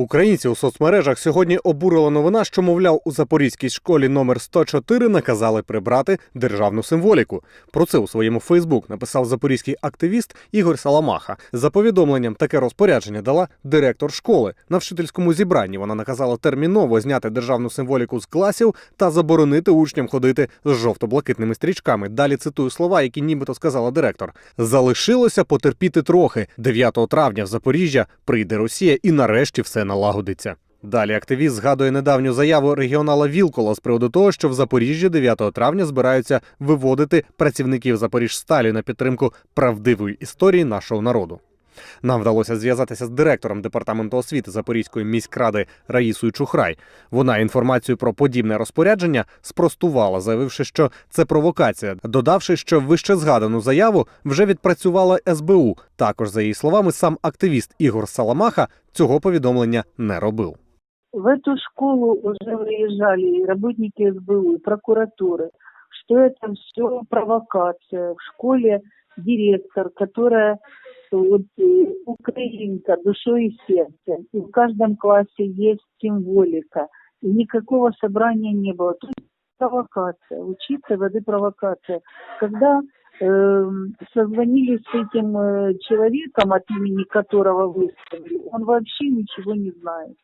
Українці у соцмережах сьогодні обурила новина, що, мовляв, у запорізькій школі номер 104 наказали прибрати державну символіку. Про це у своєму Фейсбук написав запорізький активіст Ігор Саламаха. За повідомленням таке розпорядження дала директор школи. На вчительському зібранні вона наказала терміново зняти державну символіку з класів та заборонити учням ходити з жовто-блакитними стрічками. Далі цитую слова, які нібито сказала директор. Залишилося потерпіти трохи. 9 травня в Запоріжжя прийде Росія і нарешті все налагодиться. Далі активіст згадує недавню заяву регіонала Вілкола з приводу того, що в Запоріжжі 9 травня збираються виводити працівників Запоріжсталі на підтримку правдивої історії нашого народу. Нам вдалося зв'язатися з директором департаменту освіти Запорізької міськради Раїсою Чухрай. Вона інформацію про подібне розпорядження спростувала, заявивши, що це провокація, додавши, що вище згадану заяву вже відпрацювала СБУ. Також, за її словами, сам активіст Ігор Саламаха цього повідомлення не робив. В эту школу уже выезжали и работники СБУ, и прокуратуры, что это все провокация. В школе директор, которая вот, э, украинка душой и сердцем. И в каждом классе есть символика. И никакого собрания не было. Тут провокация. Учиться воды провокация. Когда эм, созвонились с этим э, человеком, от имени которого выставили, он вообще ничего не знает.